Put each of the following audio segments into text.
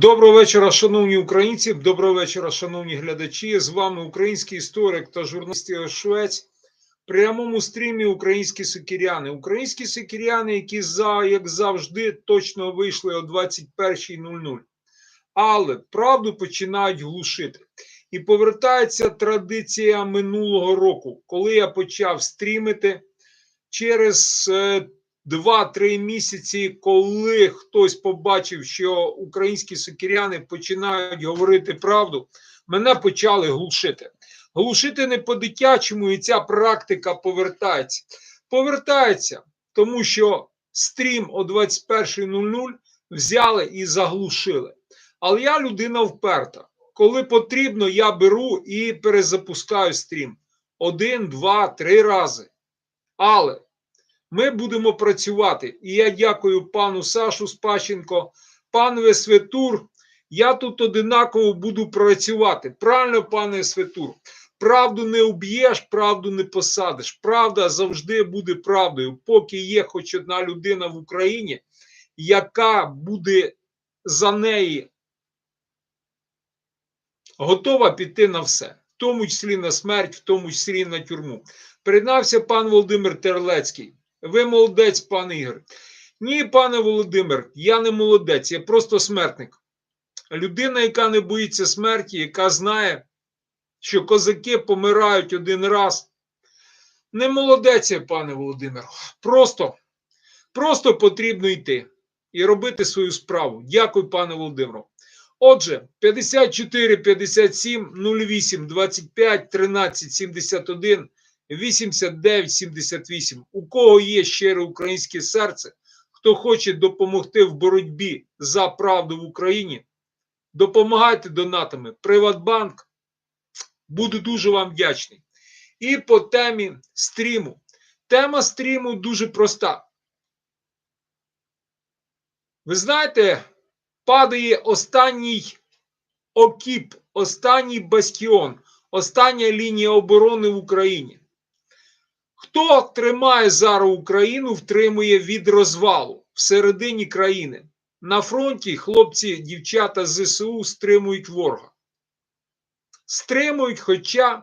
Доброго вечора, шановні українці. Доброго вечора, шановні глядачі. З вами український історик та журналіст Швець. Прямому стрімі українські сокіряни. Українські сокіряни, які за як завжди точно вийшли о 21.00. Але правду починають глушити. І повертається традиція минулого року, коли я почав стрімити через е, 2-3 місяці, коли хтось побачив, що українські сокиряни починають говорити правду, мене почали глушити. Глушити не по-дитячому, і ця практика повертається. Повертається, тому що стрім о 21.00 взяли і заглушили. Але я людина вперта. Коли потрібно, я беру і перезапускаю стрім один, два, три рази. Але ми будемо працювати. І я дякую пану Сашу Спащенко, пане Светур. Я тут одинаково буду працювати. Правильно, пане Светур? Правду не уб'єш, правду не посадиш. Правда завжди буде правдою. Поки є хоч одна людина в Україні, яка буде за неї готова піти на все, в тому числі на смерть, в тому числі на тюрму. Приєднався пан Володимир Терлецький. Ви молодець, пане Ігор. Ні, пане Володимир, я не молодець, я просто смертник. Людина, яка не боїться смерті, яка знає, що козаки помирають один раз. Не молодець, пане Володимир. Просто, просто потрібно йти і робити свою справу. Дякую, пане Володимиру. Отже, 54 57 08 25 13 71 8978. У кого є щире українське серце, хто хоче допомогти в боротьбі за правду в Україні, допомагайте донатами. Приватбанк. Буду дуже вам вдячний. І по темі стріму. Тема стріму дуже проста. Ви знаєте, падає останній окіп, останній бастіон, остання лінія оборони в Україні. Хто тримає зараз Україну, втримує від розвалу всередині країни. На фронті хлопці, дівчата ЗСУ стримують ворога. Стримують, хоча,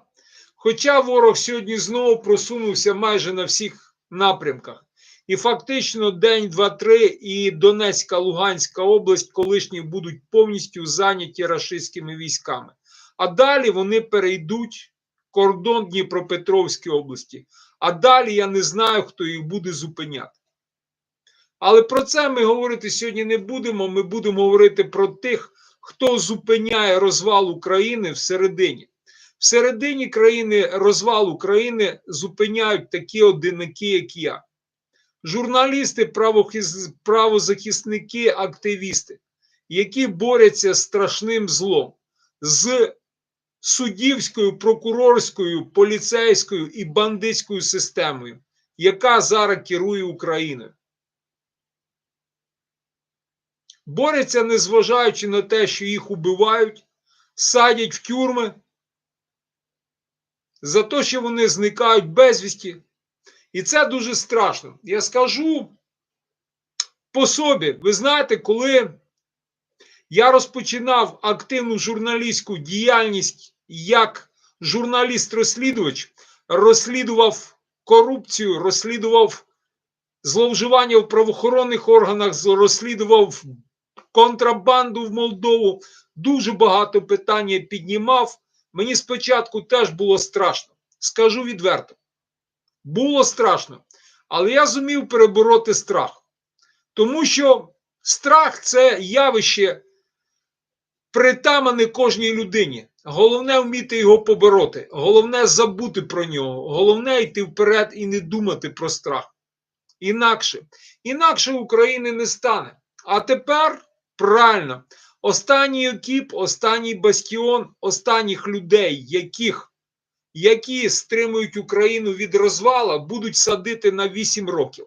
хоча ворог сьогодні знову просунувся майже на всіх напрямках. І фактично день, два-три, і Донецька, Луганська область колишні будуть повністю зайняті рашистськими військами. А далі вони перейдуть кордон Дніпропетровської області. А далі я не знаю, хто їх буде зупиняти. Але про це ми говорити сьогодні не будемо. Ми будемо говорити про тих, хто зупиняє розвал України всередині. Всередині країни розвал України зупиняють такі одинаки, як я. Журналісти, правозахисники, активісти, які борються з страшним злом, з суддівською, прокурорською, поліцейською і бандитською системою, яка зараз керує Україною. Борються, незважаючи на те, що їх убивають, садять в тюрми за те, що вони зникають безвісті. І це дуже страшно. Я скажу по собі, ви знаєте, коли я розпочинав активну журналістську діяльність як журналіст-розслідувач, розслідував корупцію, розслідував зловживання в правоохоронних органах, розслідував контрабанду в Молдову. Дуже багато питань піднімав. Мені спочатку теж було страшно. Скажу відверто. Було страшно, але я зумів перебороти страх. Тому що страх це явище притамане кожній людині. Головне вміти його побороти, головне забути про нього, головне йти вперед і не думати про страх. Інакше, інакше України не стане. А тепер правильно, останній окіп, останній бастіон, останніх людей, яких які стримують Україну від розвала, будуть садити на 8 років.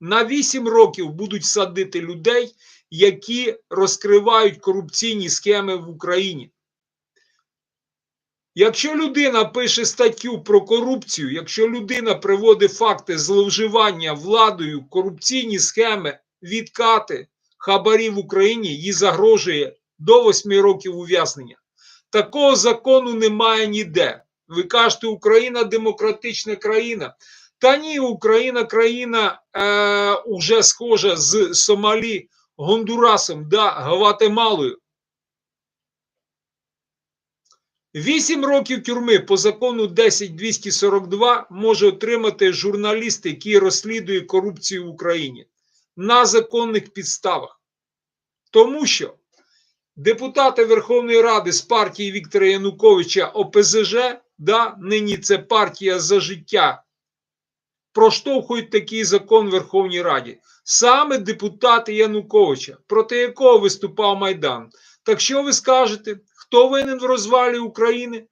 На 8 років будуть садити людей, які розкривають корупційні схеми в Україні. Якщо людина пише статтю про корупцію, якщо людина приводить факти зловживання владою, корупційні схеми, відкати, хабарі в Україні, їй загрожує до 8 років ув'язнення. Такого закону немає ніде. Ви кажете, Україна демократична країна. Та ні, Україна країна е, уже схожа з Сомалі, Гондурасом да Гватемалою. Вісім років тюрми по закону 10242 може отримати журналіст, який розслідує корупцію в Україні на законних підставах. Тому що депутати Верховної Ради з партії Віктора Януковича ОПЗЖ, да, нині це партія за життя, проштовхують такий закон в Верховній Раді. Саме депутати Януковича, проти якого виступав Майдан. Так що ви скажете, хто винен в розвалі України?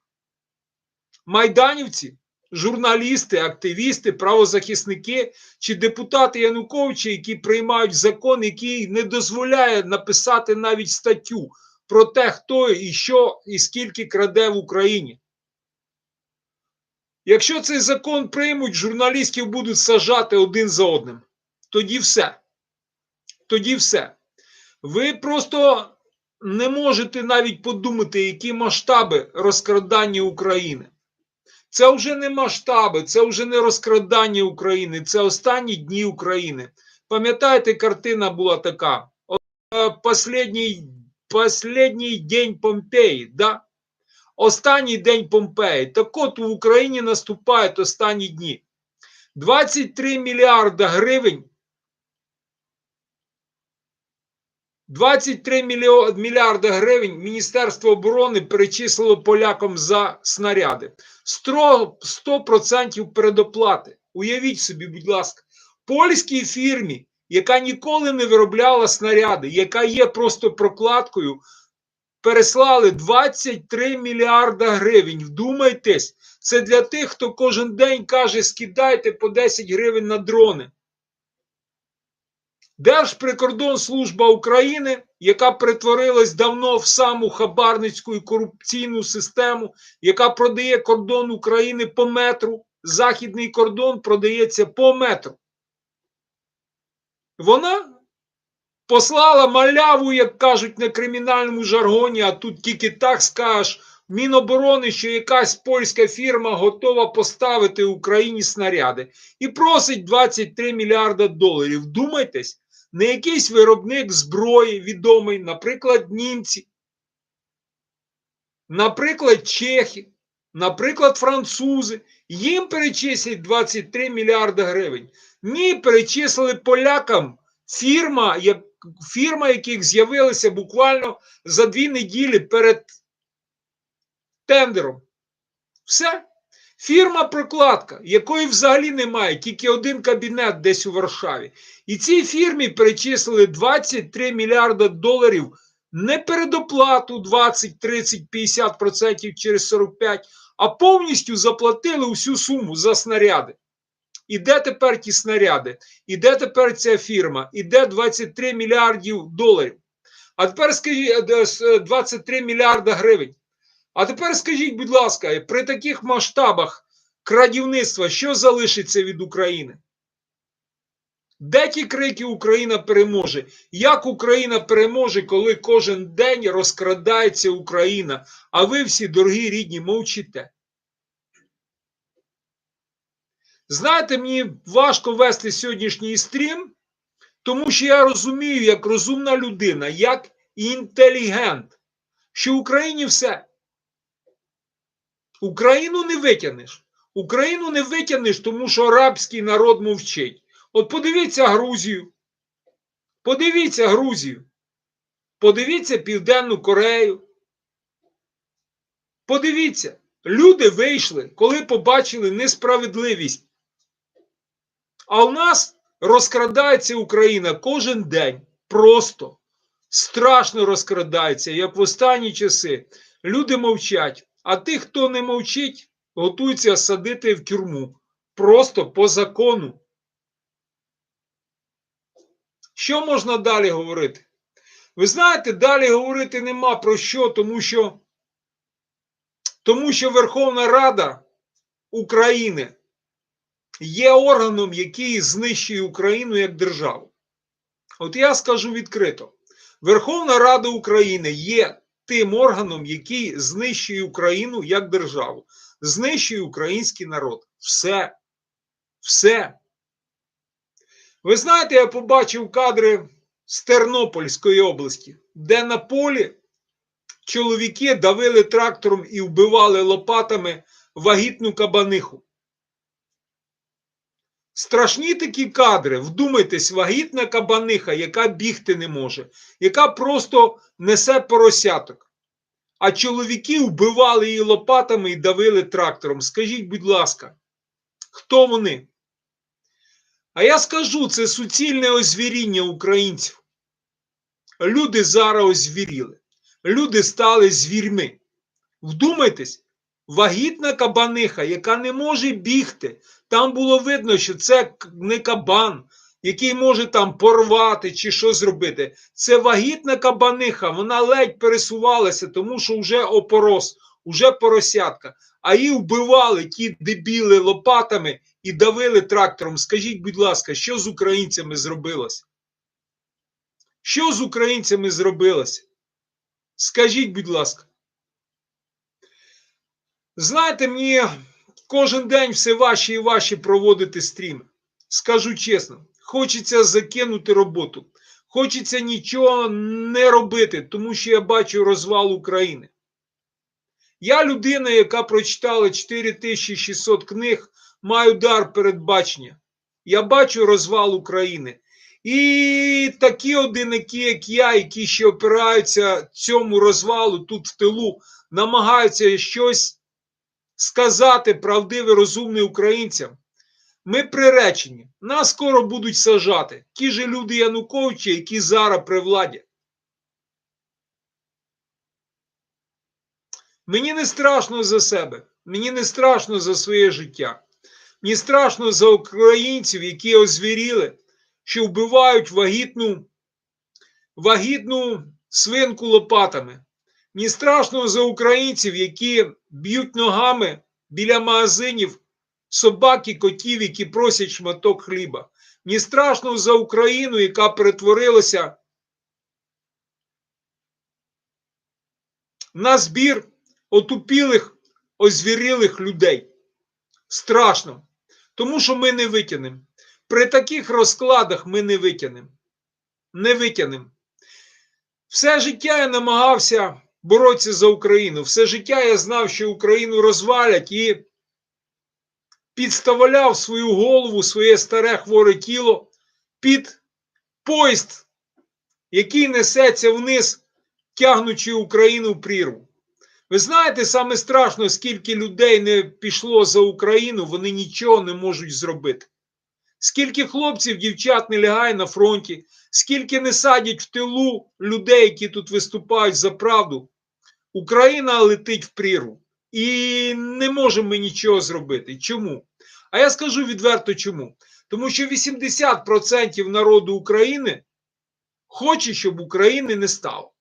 Майданівці, журналісти, активісти, правозахисники чи депутати Януковича, які приймають закон, який не дозволяє написати навіть статтю про те, хто і що і скільки краде в Україні. Якщо цей закон приймуть, журналістів будуть сажати один за одним. Тоді все. Тоді все. Ви просто не можете навіть подумати, які масштаби розкрадання України. Це вже не масштаби, це вже не розкрадання України, це останні дні України. Пам'ятаєте, картина була така: Последній, день Помпеї. да? Останній день Помпеї. Так от в Україні наступають останні дні. 23 мільярда гривень. 23 мільйо- мільярда гривень Міністерство оборони перечислило полякам за снаряди. 100%, 100% передоплати. Уявіть собі, будь ласка, польській фірмі, яка ніколи не виробляла снаряди, яка є просто прокладкою, переслали 23 мільярда гривень. Вдумайтесь, це для тих, хто кожен день каже, скидайте по 10 гривень на дрони. Держприкордонслужба України, яка перетворилась давно в саму хабарницьку і корупційну систему, яка продає кордон України по метру, західний кордон продається по метру. Вона послала маляву, як кажуть на кримінальному жаргоні, а тут тільки так скажеш, Міноборони, що якась польська фірма готова поставити Україні снаряди і просить 23 мільярда доларів. Думайтесь, не якийсь виробник зброї відомий, наприклад, німці, наприклад, чехи, наприклад, французи. Їм перечислять 23 мільярда гривень. Ні, перечислили полякам фірма, як, фірма яких з'явилася буквально за дві неділі перед тендером. Все. Фірма прокладка, якої взагалі немає, тільки один кабінет десь у Варшаві. І цій фірмі перечислили 23 мільярда доларів не передоплату 20, 30, 50% через 45, а повністю заплатили всю суму за снаряди. І де тепер ті снаряди? І де тепер ця фірма? І де 23 мільярдів доларів? А тепер скажіть 23 мільярда гривень. А тепер скажіть, будь ласка, при таких масштабах крадівництва, що залишиться від України? Де ті крики Україна переможе? Як Україна переможе, коли кожен день розкрадається Україна, а ви всі, дорогі рідні, мовчите? Знаєте, мені важко вести сьогоднішній стрім, тому що я розумію, як розумна людина, як інтелігент, що в Україні все. Україну не витягнеш. Україну не витягнеш, тому що арабський народ мовчить. От подивіться Грузію. Подивіться Грузію. Подивіться Південну Корею. Подивіться, люди вийшли, коли побачили несправедливість. А у нас розкрадається Україна кожен день. Просто страшно розкрадається, як в останні часи. Люди мовчать. А тих, хто не мовчить, готуються садити в тюрму. Просто по закону. Що можна далі говорити? Ви знаєте, далі говорити нема про що, тому що, тому що Верховна Рада України є органом, який знищує Україну як державу. От я скажу відкрито: Верховна Рада України є тим органом, який знищує Україну як державу, знищує український народ. Все. Все. Ви знаєте, я побачив кадри з Тернопільської області, де на полі чоловіки давили трактором і вбивали лопатами вагітну кабаниху. Страшні такі кадри. Вдумайтесь, вагітна кабаниха, яка бігти не може, яка просто несе поросяток. А чоловіки вбивали її лопатами і давили трактором. Скажіть, будь ласка, хто вони? А я скажу, це суцільне озвіріння українців. Люди зараз озвіріли. Люди стали звірми. Вдумайтесь, вагітна кабаниха, яка не може бігти. Там було видно, що це не кабан, який може там порвати чи що зробити. Це вагітна кабаниха, вона ледь пересувалася, тому що вже опорос, вже поросятка. А її вбивали ті дебіли лопатами і давили трактором. Скажіть, будь ласка, що з українцями зробилося? Що з українцями зробилося? Скажіть, будь ласка. Знаєте, мені кожен день все важче і важче проводити стріми. Скажу чесно, хочеться закинути роботу. Хочеться нічого не робити, тому що я бачу розвал України. Я людина, яка прочитала 4600 книг, маю дар передбачення. Я бачу розвал України. І такі одинаки, як я, які ще опираються цьому розвалу тут в тилу, намагаються щось сказати правдиве, розумне українцям. Ми приречені, нас скоро будуть сажати. Ті ж люди Януковича, які зараз при владі. Мені не страшно за себе, мені не страшно за своє життя. Мені страшно за українців, які озвіріли, що вбивають вагітну, вагітну свинку лопатами. Мені страшно за українців, які б'ють ногами біля магазинів собак і котів, які просять шматок хліба. Мені страшно за Україну, яка перетворилася на збір отупілих, озвірілих людей. Страшно. Тому що ми не витягнемо. При таких розкладах ми не витягнемо. Не витягнемо. Все життя я намагався боротися за Україну. Все життя я знав, що Україну розвалять і підставляв свою голову, своє старе хворе тіло під поїзд, який несеться вниз, тягнучи Україну в прірву. Ви знаєте, саме страшно, скільки людей не пішло за Україну, вони нічого не можуть зробити. Скільки хлопців, дівчат не лягає на фронті, скільки не садять в тилу людей, які тут виступають за правду, Україна летить в прірву. І не можемо ми нічого зробити. Чому? А я скажу відверто чому. Тому що 80% народу України хоче, щоб України не стало.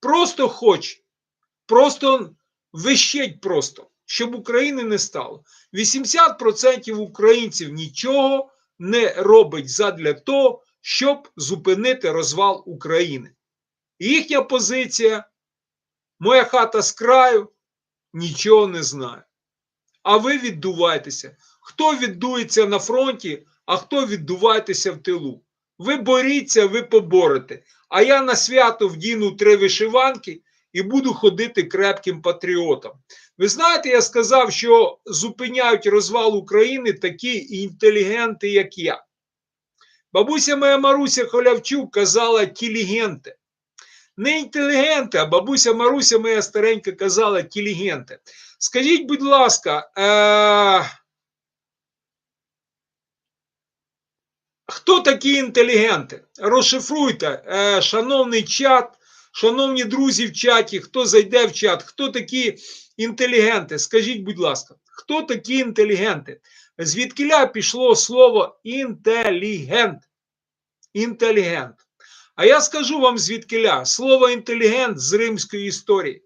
Просто хоче. Просто вищить просто, щоб України не стало. 80% українців нічого не робить задля того, щоб зупинити розвал України. Їхня позиція, моя хата з краю, нічого не знає. А ви віддувайтеся. Хто віддується на фронті, а хто віддувайтеся в тилу. Ви боріться, ви поборете. А я на свято вдіну три вишиванки і буду ходити крепким патріотом. Ви знаєте, я сказав, що зупиняють розвал України такі інтелігенти, як я. Бабуся моя Маруся Холявчук казала тілігенти. Не інтелігенти, а бабуся Маруся моя старенька казала тілігенти. Скажіть, будь ласка, е- хто такі інтелігенти? Розшифруйте, е- шановний чат, шановні друзі в чаті, хто зайде в чат, хто такі інтелігенти? Скажіть, будь ласка, хто такі інтелігенти? Звідкиля пішло слово інтелігент? Інтелігент. А я скажу вам звідкиля слово інтелігент з римської історії.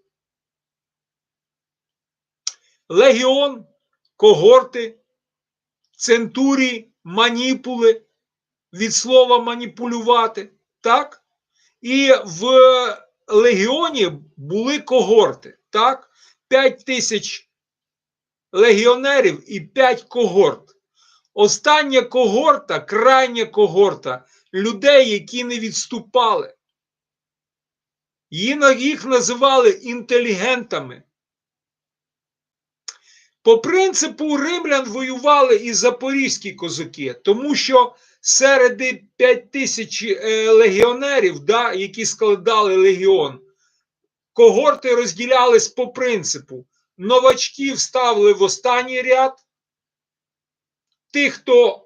Легіон, когорти, центурії, маніпули від слова маніпулювати. так? І в легіоні були когорти, так? 5 тисяч легіонерів і 5 когорт. Остання когорта, крайня когорта людей, які не відступали. Їх називали інтелігентами. По принципу римлян воювали і запорізькі козаки, тому що серед 5 тисяч е, легіонерів, да, які складали легіон, когорти розділялись по принципу. Новачків ставили в останній ряд. Тих, хто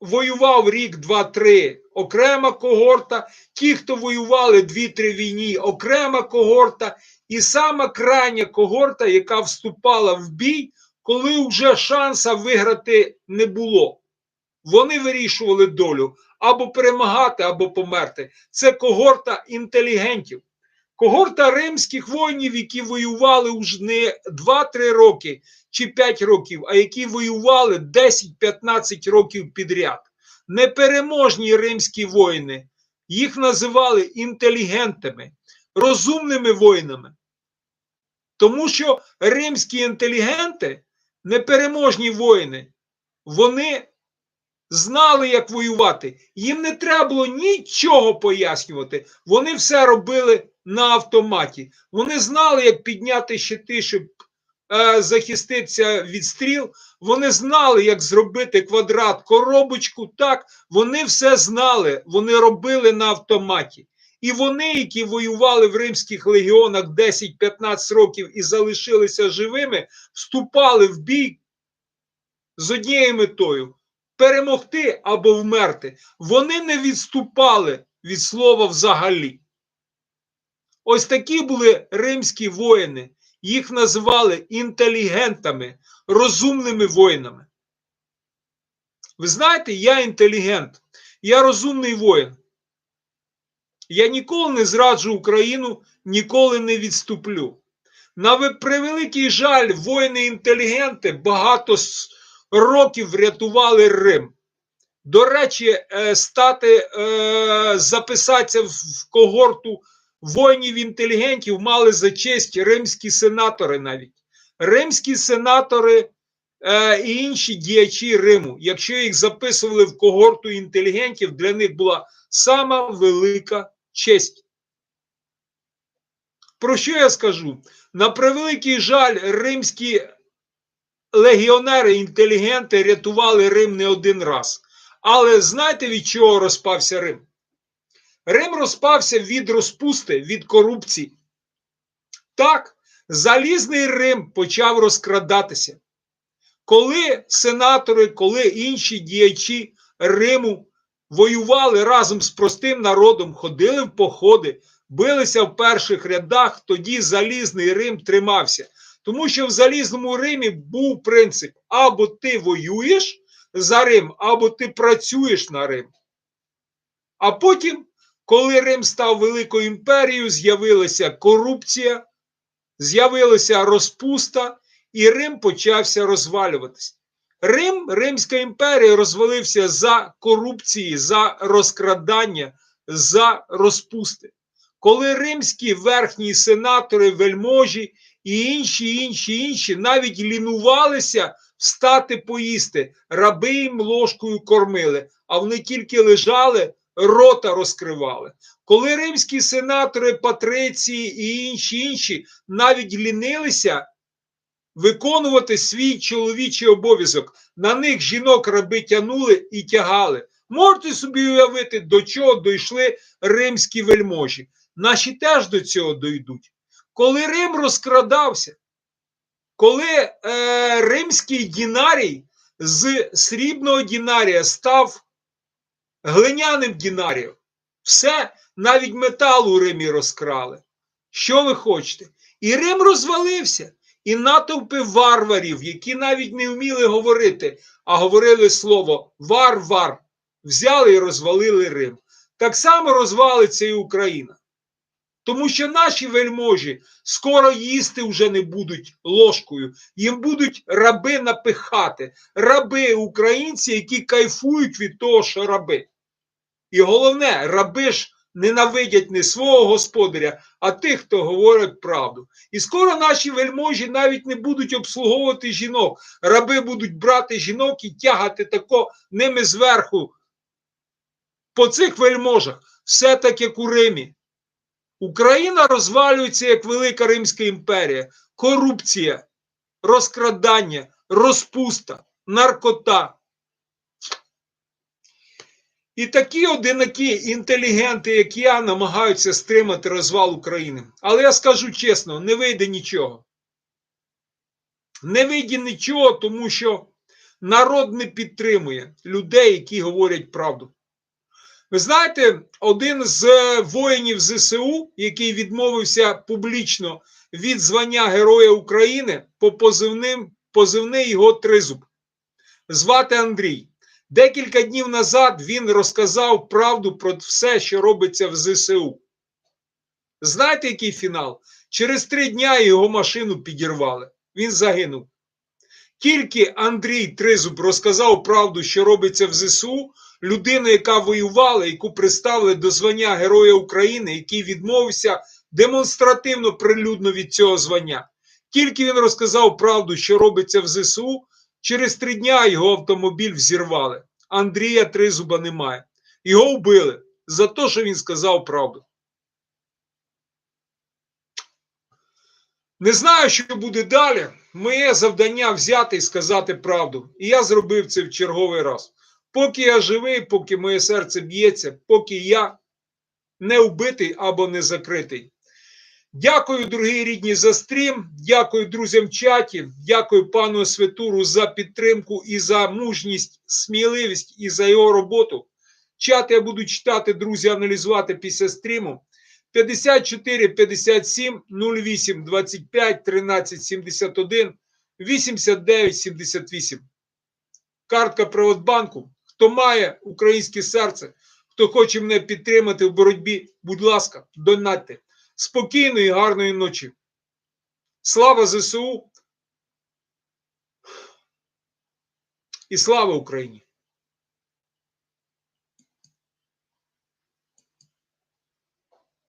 воював рік, два, три, окрема когорта. Ті, хто воювали дві-три війні, окрема когорта. І сама крайня когорта, яка вступала в бій, коли вже шанса виграти не було. Вони вирішували долю або перемагати, або померти. Це когорта інтелігентів. Когорта римських воїнів, які воювали вже не 2-3 роки чи 5 років, а які воювали 10-15 років підряд. Непереможні римські воїни. Їх називали інтелігентами, розумними воїнами. Тому що римські інтелігенти, непереможні воїни, вони знали, як воювати. Їм не треба було нічого пояснювати. Вони все робили на автоматі. Вони знали, як підняти щити, щоб е, захиститися від стріл. Вони знали, як зробити квадрат, коробочку. Так, вони все знали, вони робили на автоматі. І вони, які воювали в римських легіонах 10-15 років і залишилися живими, вступали в бій з однією метою перемогти або вмерти. Вони не відступали від слова взагалі. Ось такі були римські воїни. Їх називали інтелігентами, розумними воїнами. Ви знаєте, я інтелігент, я розумний воїн. Я ніколи не зраджу Україну, ніколи не відступлю. На превеликий жаль, воїни-інтелігенти багато років врятували Рим. До речі, е, стати, е, записатися в в когорту воїнів-інтелігентів мали за честь римські сенатори навіть. Римські сенатори е, і інші діячі Риму, якщо їх записували в когорту інтелігентів, для них була сама велика честь. Про що я скажу? На превеликий жаль, римські легіонери, інтелігенти рятували Рим не один раз. Але знаєте, від чого розпався Рим? Рим розпався від розпусти, від корупції. Так, залізний Рим почав розкрадатися. Коли сенатори, коли інші діячі Риму воювали разом з простим народом, ходили в походи, билися в перших рядах, тоді залізний Рим тримався. Тому що в залізному Римі був принцип: або ти воюєш за Рим, або ти працюєш на Рим. А потім, коли Рим став великою імперією, з'явилася корупція, з'явилася розпуста, і Рим почався розвалюватися. Рим, Римська імперія розвалився за корупції, за розкрадання, за розпусти. Коли римські верхні сенатори, вельможі і інші, інші, інші навіть лінувалися встати поїсти, раби їм ложкою кормили, а вони тільки лежали, рота розкривали. Коли римські сенатори, патриції і інші інші навіть лінилися виконувати свій чоловічий обов'язок, на них жінок раби тянули і тягали. Можете собі уявити, до чого дійшли римські вельможі. Наші теж до цього дійдуть. Коли Рим розкрадався, коли е, римський дінарій з срібного дінарія став глиняним дінарієм, все, навіть метал у Римі розкрали. Що ви хочете? І Рим розвалився. І натовпи варварів, які навіть не вміли говорити, а говорили слово вар-вар, взяли і розвалили Рим. Так само розвалиться і Україна. Тому що наші вельможі скоро їсти вже не будуть ложкою, їм будуть раби напихати, раби українці, які кайфують від того, що раби. І головне, раби ж ненавидять не свого господаря, а тих, хто говорить правду. І скоро наші вельможі навіть не будуть обслуговувати жінок. Раби будуть брати жінок і тягати тако ними зверху. По цих вельможах все так, як у Римі. Україна розвалюється як Велика Римська імперія. Корупція, розкрадання, розпуста, наркота. І такі одинаки інтелігенти, як я, намагаються стримати розвал України. Але я скажу чесно, не вийде нічого. Не вийде нічого, тому що народ не підтримує людей, які говорять правду. Ви знаєте, один з воїнів ЗСУ, який відмовився публічно від звання Героя України по позивним, позивний його тризуб. Звати Андрій. Декілька днів назад він розказав правду про все, що робиться в ЗСУ. Знаєте, який фінал? Через три дня його машину підірвали. Він загинув. Тільки Андрій Тризуб розказав правду, що робиться в ЗСУ, людина, яка воювала, яку представили до звання Героя України, який відмовився демонстративно прилюдно від цього звання. Тільки він розказав правду, що робиться в ЗСУ, через три дня його автомобіль взірвали. Андрія Тризуба немає. Його вбили за те, що він сказав правду. Не знаю, що буде далі. Моє завдання взяти і сказати правду. І я зробив це в черговий раз. Поки я живий, поки моє серце б'ється, поки я не вбитий або не закритий. Дякую, дорогі рідні, за стрім. Дякую друзям в чаті. Дякую пану Светуру за підтримку і за мужність, сміливість і за його роботу. Чат я буду читати, друзі, аналізувати після стріму. 54 57 08 25 13 71 89 78. Картка Приватбанку. Хто має українське серце, хто хоче мене підтримати в боротьбі, будь ласка, донатьте. Спокійної, гарної ночі. Слава ЗСУ і слава Україні!